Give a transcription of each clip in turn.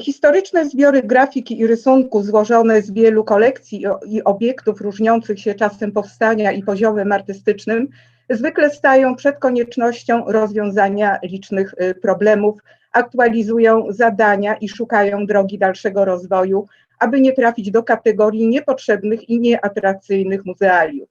Historyczne zbiory grafiki i rysunku złożone z wielu kolekcji i obiektów różniących się czasem powstania i poziomem artystycznym zwykle stają przed koniecznością rozwiązania licznych y, problemów, aktualizują zadania i szukają drogi dalszego rozwoju, aby nie trafić do kategorii niepotrzebnych i nieatrakcyjnych muzealiów.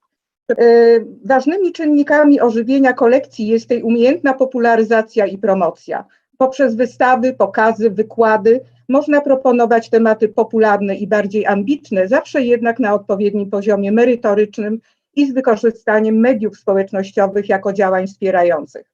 Y, ważnymi czynnikami ożywienia kolekcji jest tej umiejętna popularyzacja i promocja. Poprzez wystawy, pokazy, wykłady można proponować tematy popularne i bardziej ambitne, zawsze jednak na odpowiednim poziomie merytorycznym i z wykorzystaniem mediów społecznościowych jako działań wspierających.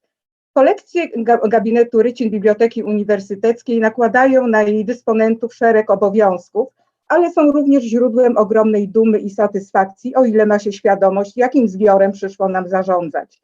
Kolekcje gabinetu Rycin Biblioteki Uniwersyteckiej nakładają na jej dysponentów szereg obowiązków, ale są również źródłem ogromnej dumy i satysfakcji, o ile ma się świadomość, jakim zbiorem przyszło nam zarządzać.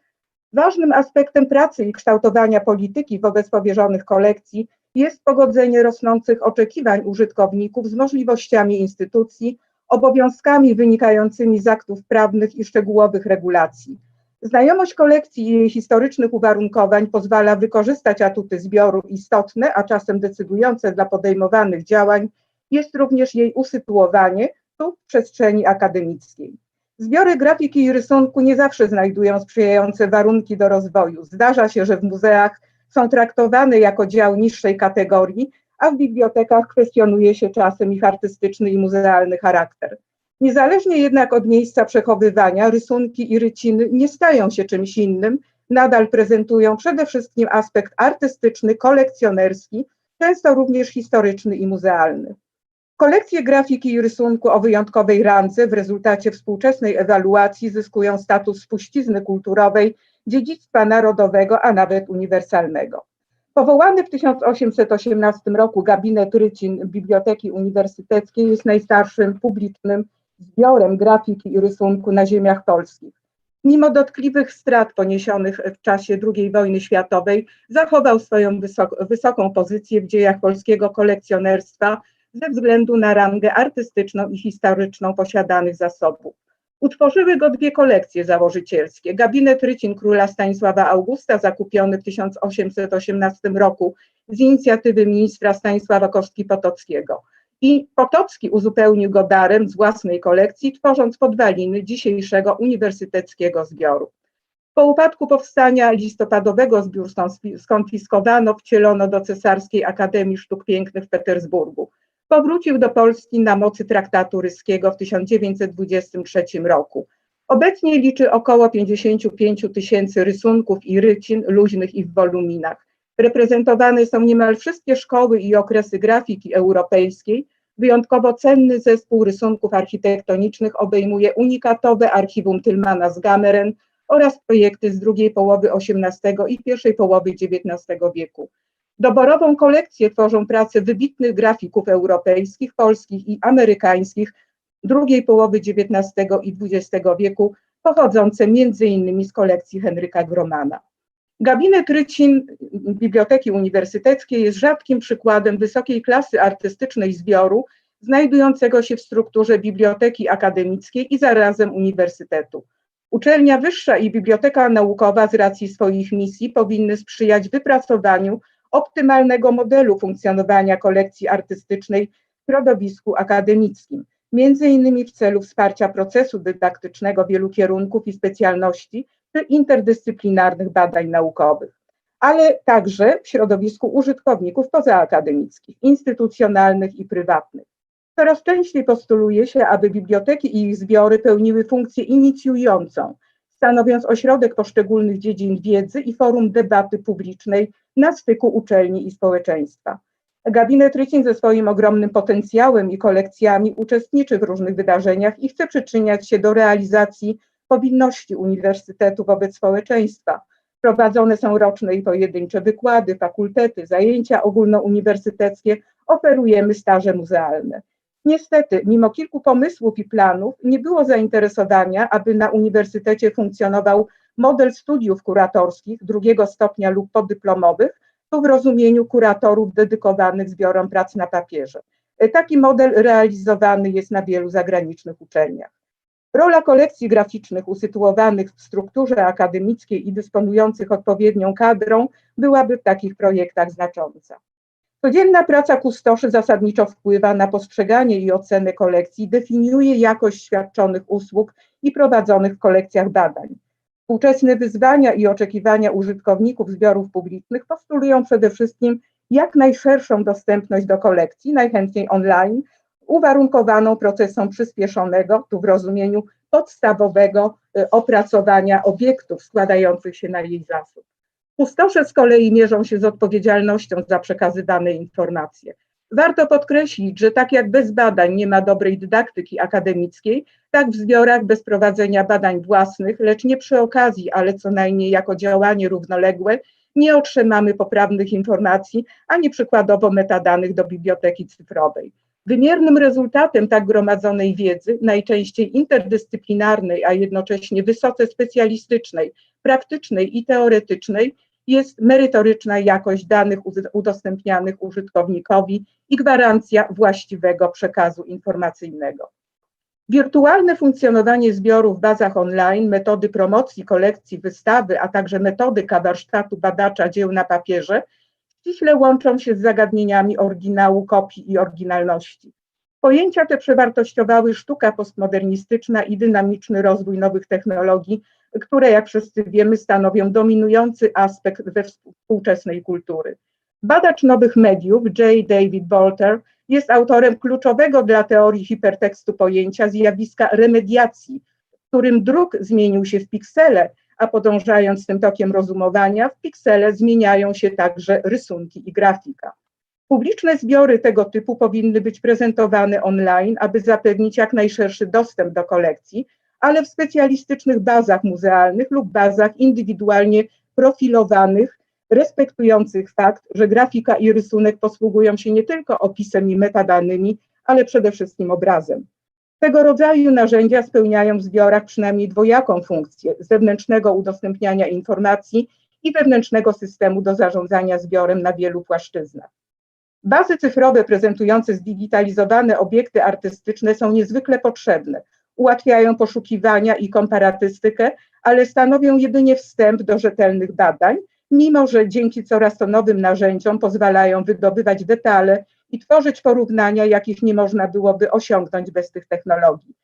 Ważnym aspektem pracy i kształtowania polityki wobec powierzonych kolekcji jest pogodzenie rosnących oczekiwań użytkowników z możliwościami instytucji, obowiązkami wynikającymi z aktów prawnych i szczegółowych regulacji. Znajomość kolekcji i jej historycznych uwarunkowań pozwala wykorzystać atuty zbioru istotne, a czasem decydujące dla podejmowanych działań, jest również jej usytuowanie tu w przestrzeni akademickiej. Zbiory grafiki i rysunku nie zawsze znajdują sprzyjające warunki do rozwoju. Zdarza się, że w muzeach są traktowane jako dział niższej kategorii, a w bibliotekach kwestionuje się czasem ich artystyczny i muzealny charakter. Niezależnie jednak od miejsca przechowywania, rysunki i ryciny nie stają się czymś innym, nadal prezentują przede wszystkim aspekt artystyczny, kolekcjonerski, często również historyczny i muzealny. Kolekcje grafiki i rysunku o wyjątkowej randze w rezultacie współczesnej ewaluacji zyskują status spuścizny kulturowej, dziedzictwa narodowego, a nawet uniwersalnego. Powołany w 1818 roku gabinet Rycin Biblioteki Uniwersyteckiej jest najstarszym publicznym zbiorem grafiki i rysunku na ziemiach polskich. Mimo dotkliwych strat poniesionych w czasie II wojny światowej, zachował swoją wysok wysoką pozycję w dziejach polskiego kolekcjonerstwa ze względu na rangę artystyczną i historyczną posiadanych zasobów. Utworzyły go dwie kolekcje założycielskie. Gabinet Rycin króla Stanisława Augusta, zakupiony w 1818 roku z inicjatywy ministra Stanisława Kostki-Potockiego. I Potocki uzupełnił go darem z własnej kolekcji, tworząc podwaliny dzisiejszego uniwersyteckiego zbioru. Po upadku powstania listopadowego zbiór skonfiskowano, wcielono do Cesarskiej Akademii Sztuk Pięknych w Petersburgu. Powrócił do Polski na mocy traktatu ryskiego w 1923 roku. Obecnie liczy około 55 tysięcy rysunków i rycin luźnych i w woluminach. Reprezentowane są niemal wszystkie szkoły i okresy grafiki europejskiej. Wyjątkowo cenny zespół rysunków architektonicznych obejmuje unikatowe archiwum Tylmana z Gameren oraz projekty z drugiej połowy XVIII i pierwszej połowy XIX wieku. Doborową kolekcję tworzą prace wybitnych grafików europejskich, polskich i amerykańskich drugiej połowy XIX i XX wieku, pochodzące m.in. z kolekcji Henryka Gromana. Gabinet Rycin Biblioteki Uniwersyteckiej jest rzadkim przykładem wysokiej klasy artystycznej zbioru, znajdującego się w strukturze biblioteki akademickiej i zarazem uniwersytetu. Uczelnia wyższa i biblioteka naukowa z racji swoich misji powinny sprzyjać wypracowaniu optymalnego modelu funkcjonowania kolekcji artystycznej w środowisku akademickim, między innymi w celu wsparcia procesu dydaktycznego wielu kierunków i specjalności czy interdyscyplinarnych badań naukowych, ale także w środowisku użytkowników pozaakademickich, instytucjonalnych i prywatnych. Coraz częściej postuluje się, aby biblioteki i ich zbiory pełniły funkcję inicjującą, stanowiąc ośrodek poszczególnych dziedzin wiedzy i forum debaty publicznej na styku uczelni i społeczeństwa. Gabinet Rycin ze swoim ogromnym potencjałem i kolekcjami uczestniczy w różnych wydarzeniach i chce przyczyniać się do realizacji powinności uniwersytetu wobec społeczeństwa. Prowadzone są roczne i pojedyncze wykłady, fakultety, zajęcia ogólnouniwersyteckie, oferujemy staże muzealne. Niestety, mimo kilku pomysłów i planów, nie było zainteresowania, aby na uniwersytecie funkcjonował model studiów kuratorskich drugiego stopnia lub podyplomowych, tu w rozumieniu kuratorów dedykowanych zbiorom prac na papierze. Taki model realizowany jest na wielu zagranicznych uczelniach. Rola kolekcji graficznych usytuowanych w strukturze akademickiej i dysponujących odpowiednią kadrą byłaby w takich projektach znacząca. Codzienna praca kustoszy zasadniczo wpływa na postrzeganie i ocenę kolekcji, definiuje jakość świadczonych usług i prowadzonych w kolekcjach badań. Współczesne wyzwania i oczekiwania użytkowników zbiorów publicznych postulują przede wszystkim jak najszerszą dostępność do kolekcji, najchętniej online, uwarunkowaną procesem przyspieszonego, tu w rozumieniu podstawowego y, opracowania obiektów składających się na jej zasób. Pustosze z kolei mierzą się z odpowiedzialnością za przekazywane informacje. Warto podkreślić, że tak jak bez badań nie ma dobrej dydaktyki akademickiej, tak w zbiorach bez prowadzenia badań własnych, lecz nie przy okazji, ale co najmniej jako działanie równoległe, nie otrzymamy poprawnych informacji, ani przykładowo metadanych do biblioteki cyfrowej. Wymiernym rezultatem tak gromadzonej wiedzy, najczęściej interdyscyplinarnej, a jednocześnie wysoce specjalistycznej, praktycznej i teoretycznej, jest merytoryczna jakość danych udostępnianych użytkownikowi i gwarancja właściwego przekazu informacyjnego. Wirtualne funkcjonowanie zbiorów w bazach online, metody promocji, kolekcji, wystawy, a także metodyka warsztatu badacza dzieł na papierze ściśle łączą się z zagadnieniami oryginału, kopii i oryginalności. Pojęcia te przewartościowały sztuka postmodernistyczna i dynamiczny rozwój nowych technologii, które, jak wszyscy wiemy, stanowią dominujący aspekt we współczesnej kultury. Badacz nowych mediów J. David Bolter jest autorem kluczowego dla teorii hipertekstu pojęcia zjawiska remediacji, w którym druk zmienił się w piksele, a podążając tym tokiem rozumowania, w piksele zmieniają się także rysunki i grafika. Publiczne zbiory tego typu powinny być prezentowane online, aby zapewnić jak najszerszy dostęp do kolekcji, ale w specjalistycznych bazach muzealnych lub bazach indywidualnie profilowanych, respektujących fakt, że grafika i rysunek posługują się nie tylko opisem i metadanymi, ale przede wszystkim obrazem. Tego rodzaju narzędzia spełniają w zbiorach przynajmniej dwojaką funkcję zewnętrznego udostępniania informacji i wewnętrznego systemu do zarządzania zbiorem na wielu płaszczyznach. Bazy cyfrowe prezentujące zdigitalizowane obiekty artystyczne są niezwykle potrzebne. Ułatwiają poszukiwania i komparatystykę, ale stanowią jedynie wstęp do rzetelnych badań, mimo że dzięki coraz to nowym narzędziom pozwalają wydobywać detale i tworzyć porównania, jakich nie można byłoby osiągnąć bez tych technologii.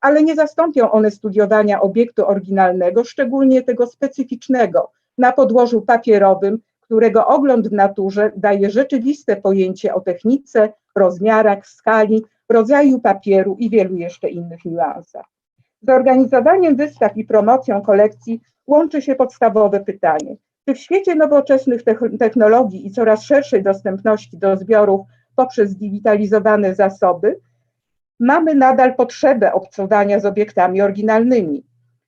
Ale nie zastąpią one studiowania obiektu oryginalnego, szczególnie tego specyficznego, na podłożu papierowym, którego ogląd w naturze daje rzeczywiste pojęcie o technice, rozmiarach, skali, rodzaju papieru i wielu jeszcze innych niuansach. Z organizowaniem wystaw i promocją kolekcji łączy się podstawowe pytanie: czy w świecie nowoczesnych technologii i coraz szerszej dostępności do zbiorów poprzez digitalizowane zasoby, mamy nadal potrzebę obcowania z obiektami oryginalnymi.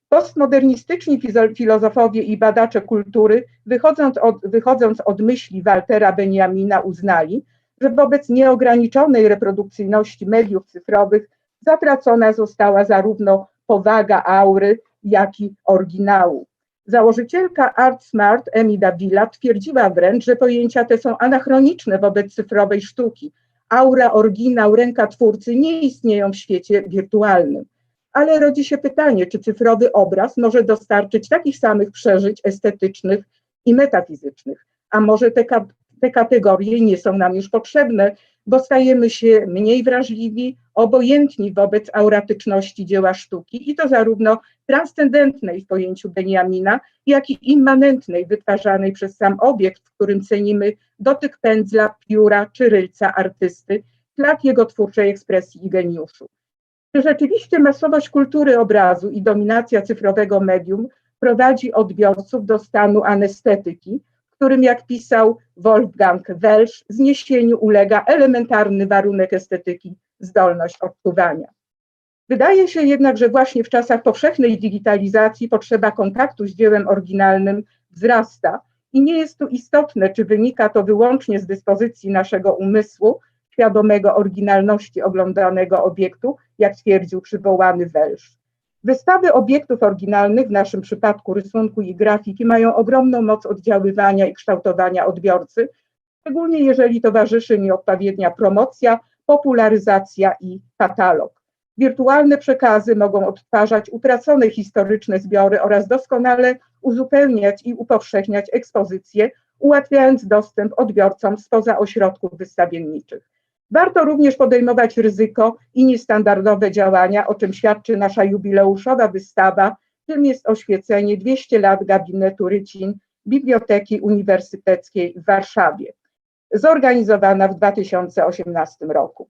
Postmodernistyczni filozofowie i badacze kultury, wychodząc od, wychodząc od myśli Waltera Benjamina, uznali, że wobec nieograniczonej reprodukcyjności mediów cyfrowych zatracona została zarówno powaga aury, jak i oryginału. Założycielka ArtSmart Emi Davila twierdziła wręcz, że pojęcia te są anachroniczne wobec cyfrowej sztuki. Aura, oryginał, ręka twórcy nie istnieją w świecie wirtualnym. Ale rodzi się pytanie, czy cyfrowy obraz może dostarczyć takich samych przeżyć estetycznych i metafizycznych, a może te, te kategorie nie są nam już potrzebne, bo stajemy się mniej wrażliwi, obojętni wobec auratyczności dzieła sztuki i to zarówno transcendentnej w pojęciu Benjamina, jak i immanentnej, wytwarzanej przez sam obiekt, w którym cenimy dotyk pędzla, pióra czy rylca artysty, ślad jego twórczej ekspresji i geniuszu. Czy rzeczywiście masowość kultury obrazu i dominacja cyfrowego medium prowadzi odbiorców do stanu anestetyki, którym, jak pisał Wolfgang Welsch, zniesieniu ulega elementarny warunek estetyki zdolność odczuwania. Wydaje się jednak, że właśnie w czasach powszechnej digitalizacji potrzeba kontaktu z dziełem oryginalnym wzrasta i nie jest tu istotne, czy wynika to wyłącznie z dyspozycji naszego umysłu, świadomego oryginalności oglądanego obiektu, jak twierdził przywołany Welsz. Wystawy obiektów oryginalnych, w naszym przypadku rysunku i grafiki, mają ogromną moc oddziaływania i kształtowania odbiorcy, szczególnie jeżeli towarzyszy mi odpowiednia promocja, popularyzacja i katalog. Wirtualne przekazy mogą odtwarzać utracone historyczne zbiory oraz doskonale uzupełniać i upowszechniać ekspozycje, ułatwiając dostęp odbiorcom spoza ośrodków wystawienniczych. Warto również podejmować ryzyko i niestandardowe działania, o czym świadczy nasza jubileuszowa wystawa, tym jest oświecenie 200 lat gabinetu Rycin Biblioteki Uniwersyteckiej w Warszawie, zorganizowana w 2018 roku.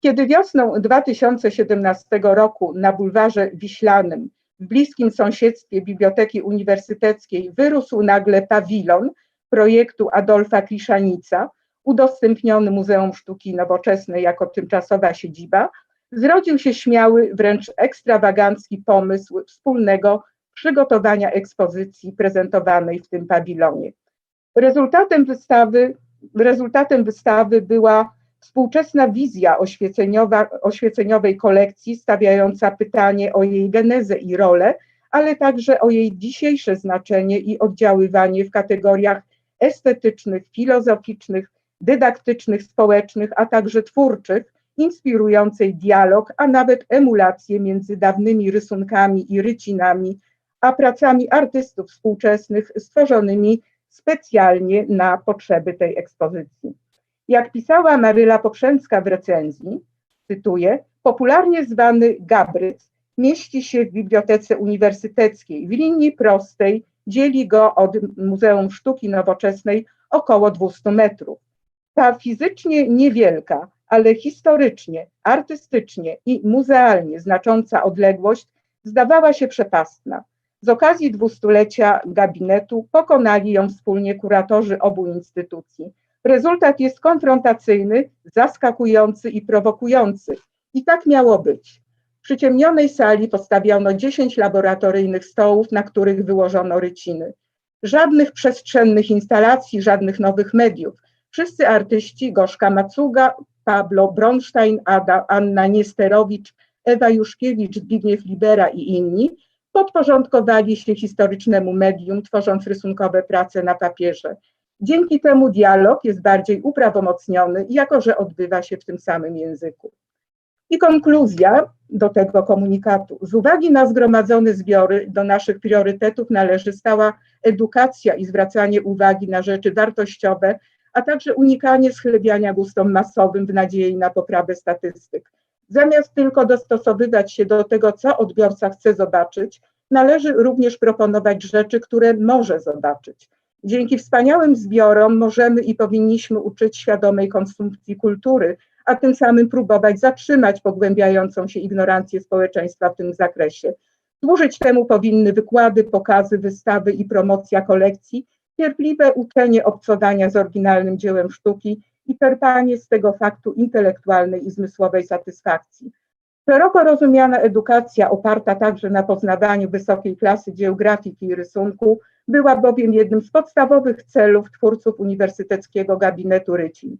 Kiedy wiosną 2017 roku na bulwarze Wiślanym w bliskim sąsiedztwie Biblioteki Uniwersyteckiej wyrósł nagle pawilon projektu Adolfa Kriszanica, udostępniony Muzeum Sztuki Nowoczesnej jako tymczasowa siedziba, zrodził się śmiały, wręcz ekstrawagancki pomysł wspólnego przygotowania ekspozycji prezentowanej w tym pawilonie. Rezultatem wystawy, rezultatem wystawy była współczesna wizja oświeceniowa, oświeceniowej kolekcji, stawiająca pytanie o jej genezę i rolę, ale także o jej dzisiejsze znaczenie i oddziaływanie w kategoriach estetycznych, filozoficznych, dydaktycznych, społecznych, a także twórczych, inspirującej dialog, a nawet emulację między dawnymi rysunkami i rycinami, a pracami artystów współczesnych stworzonymi specjalnie na potrzeby tej ekspozycji. Jak pisała Maryla Poprzęcka w recenzji, cytuję, popularnie zwany Gabryc mieści się w Bibliotece Uniwersyteckiej w linii prostej, dzieli go od Muzeum Sztuki Nowoczesnej około 200 metrów. Ta fizycznie niewielka, ale historycznie, artystycznie i muzealnie znacząca odległość zdawała się przepastna. Z okazji dwustulecia gabinetu pokonali ją wspólnie kuratorzy obu instytucji. Rezultat jest konfrontacyjny, zaskakujący i prowokujący. I tak miało być. W przyciemnionej sali postawiono 10 laboratoryjnych stołów, na których wyłożono ryciny. Żadnych przestrzennych instalacji, żadnych nowych mediów. Wszyscy artyści, Gorzka Macuga, Pablo Bronstein, Ada, Anna Niesterowicz, Ewa Juszkiewicz, Zbigniew Libera i inni, podporządkowali się historycznemu medium, tworząc rysunkowe prace na papierze. Dzięki temu dialog jest bardziej uprawomocniony, jako że odbywa się w tym samym języku. I konkluzja do tego komunikatu. Z uwagi na zgromadzone zbiory do naszych priorytetów należy stała edukacja i zwracanie uwagi na rzeczy wartościowe, a także unikanie schlebiania gustom masowym w nadziei na poprawę statystyk. Zamiast tylko dostosowywać się do tego, co odbiorca chce zobaczyć, należy również proponować rzeczy, które może zobaczyć. Dzięki wspaniałym zbiorom możemy i powinniśmy uczyć świadomej konsumpcji kultury, a tym samym próbować zatrzymać pogłębiającą się ignorancję społeczeństwa w tym zakresie. Służyć temu powinny wykłady, pokazy, wystawy i promocja kolekcji, cierpliwe uczenie obcowania z oryginalnym dziełem sztuki i czerpanie z tego faktu intelektualnej i zmysłowej satysfakcji. Szeroko rozumiana edukacja oparta także na poznawaniu wysokiej klasy dzieł grafiki i rysunku była bowiem jednym z podstawowych celów twórców Uniwersyteckiego Gabinetu Rycin.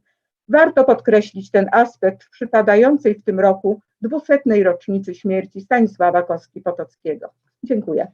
Warto podkreślić ten aspekt przypadającej w tym roku dwusetnej rocznicy śmierci Stanisława Kostki-Potockiego. Dziękuję.